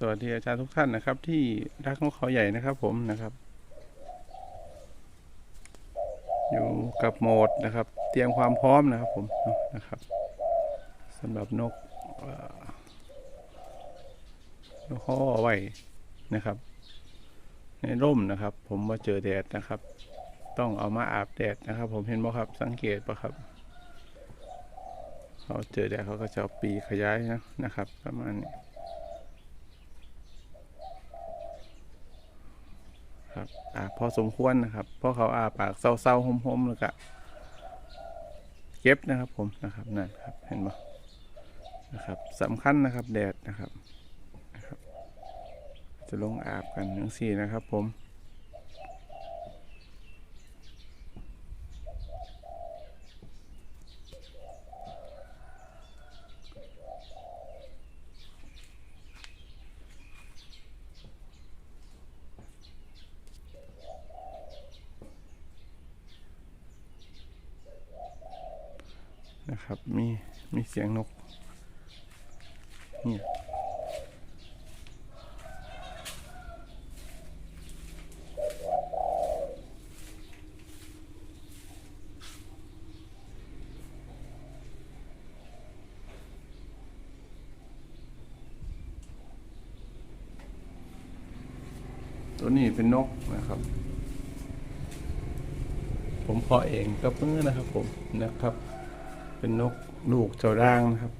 สวัสดีอาจารย์ทุกท่านนะครับ ที่รักนกเขาใหญ่นะครับ ผมนะครับ อยู่กับโหมดนะครับ เตรียมความพร้อมนะครับ ผมนะครับสำหรับนกนกเขาเอไว้นะครับ ในร่มนะครับ ผมมาเจอแดดนะครับ ต้องเอามาอาบแดดนะครับ ผมเห็นบ่ครับสังเกตปะครับเขาเจอแดดเขาก็จะปีกขยายนะนะครับ ประมาณนี้ ครับอาพอสมควรนะครับเพราะเขาอาปากเศร้าๆหมๆแล้วก็เก็บนะครับผมนะครับนั่นครับเห็นไหมนะครับสำคัญนะครับแดดนะครับ จะลงอาบกันทั้งสี่นะครับผม นะครับ มี มีเสียงนกนี่ตัวนี้เป็นนกนะครับ ผมเพาะเองกับมือนะครับผมนะครับ เป็นนกลูกเจ้าด่างนะครับ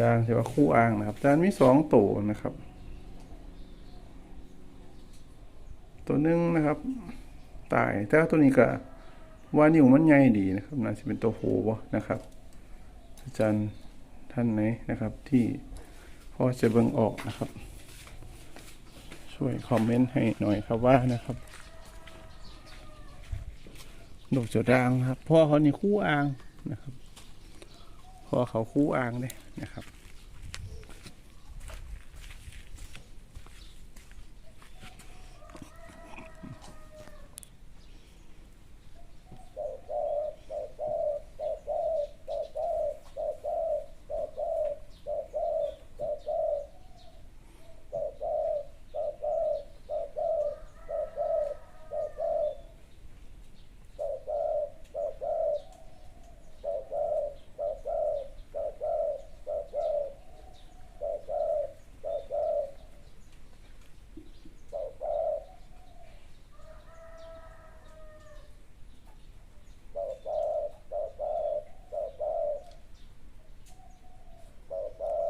ด่างใช่ว่าคู่อ่างนะครับแต่อันมีสองตัวนะครับ ตัวหนึงนะครับตายแต่ตัวนี้ก็ว่านิ้วมันใหญ่ดีนะครับน่าจะเป็นตัวผู้บ่นะครับ อาจารย์ท่านไหนนะครับ ที่พอจะเบิ่งออกนะครับ ช่วยคอมเมนต์ให้หน่อยครับว่านะครับ ดอกจดรางครับพ่อเขานี่คู่อ่างนะครับพ่อเขาคู่อ่างเลยนะครับ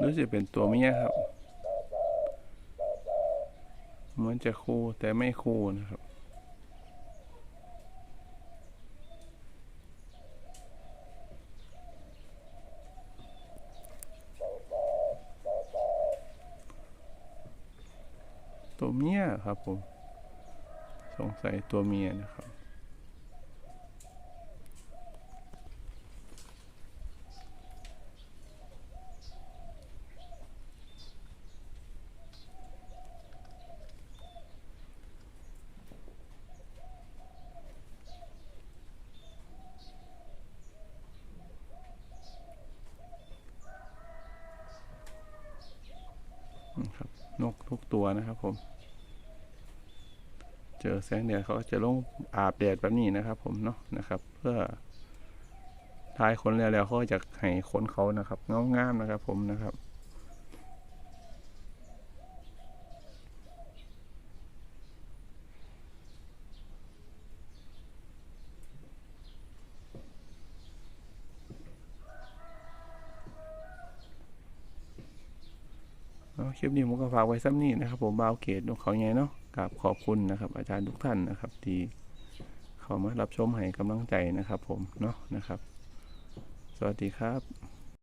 รู้สึกเป็นตัวเมียครับเหมือนจะคู่แต่ไม่คู่นะครับ ตัวเมียครับผม สงสัยตัวเมียนะครับ ครับนกทุกตัวนะครับผม เจอแสงแดดเขาก็จะลงอาบแดดแบบนี้นะครับ ผมเนาะนะครับ เพื่อทายขนแล้วแล้วเขาจะให้ขนเขานะครับงางามนะครับ ผมนะครับ คลิปนี้ผมก็ฝากไว้ซ้ำนี้นะครับ ผมบาวเกตนกเขาไงเนาะกราบขอบคุณนะครับ อาจารย์ทุกท่านนะครับ ที่เข้ามารับชมให้กำลังใจนะครับ ผมเนาะนะครับ สวัสดีครับ